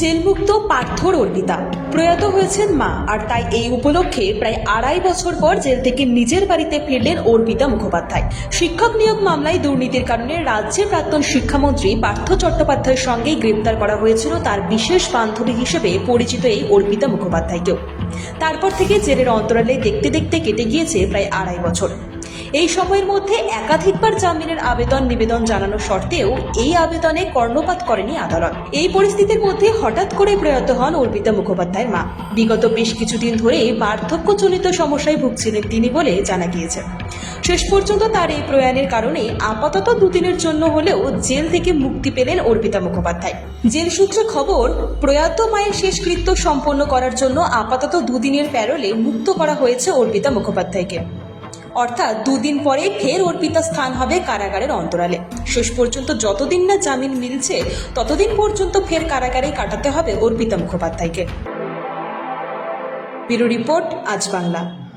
জেলমুক্ত পার্থর অর্পিতা। প্রয়াত হয়েছেন মা, আর তাই এই উপলক্ষে প্রায় আড়াই বছর পর জেল থেকে নিজের বাড়িতে ফিরলেন অর্পিতা মুখোপাধ্যায়। শিক্ষক নিয়োগ মামলায় দুর্নীতির কারণে রাজ্যের প্রাক্তন শিক্ষামন্ত্রী পার্থ চট্টোপাধ্যায়ের সঙ্গেই গ্রেপ্তার করা হয়েছিল তার বিশেষ বান্ধবী হিসেবে পরিচিত এই অর্পিতা মুখোপাধ্যায়কেও। তারপর থেকে জেলের অন্তরালে দেখতে দেখতে কেটে গিয়েছে প্রায় আড়াই বছর। এই সময়ের মধ্যে একাধিকবার জামিনের আবেদন নিবেদন জানানো সত্ত্বেও এই আবেদনে কর্ণপাত করেনি আদালত। এই পরিস্থিতির মধ্যে হঠাৎ করে প্রয়াত হন অর্পিতা মুখোপাধ্যায়ের মা। বিগত বেশ কিছুদিন ধরে বার্ধক্যজনিত সমস্যায় ভুগছিলেন তিনি বলে জানা গিয়েছে। শেষ পর্যন্ত তার এই প্রয়াণের কারণে আপাতত দুদিনের জন্য হলেও জেল থেকে মুক্তি পেলেন অর্পিতা মুখোপাধ্যায়। জেল সূত্রে খবর, প্রয়াত মায়ের শেষকৃত্য সম্পন্ন করার জন্য আপাতত দুদিনের প্যারোলে মুক্ত করা হয়েছে অর্পিতা মুখোপাধ্যায়কে। অর্থাৎ দুদিন পরে ফের অর্পিতা স্থান হবে কারাগারের অন্তরালে। শেষ পর্যন্ত যতদিন না জামিন মিলছে, ততদিন পর্যন্ত ফের কারাগারে কাটাতে হবে অর্পিতা মুখোপাধ্যায়কে। ব্যুরো রিপোর্ট, আজ বাংলা।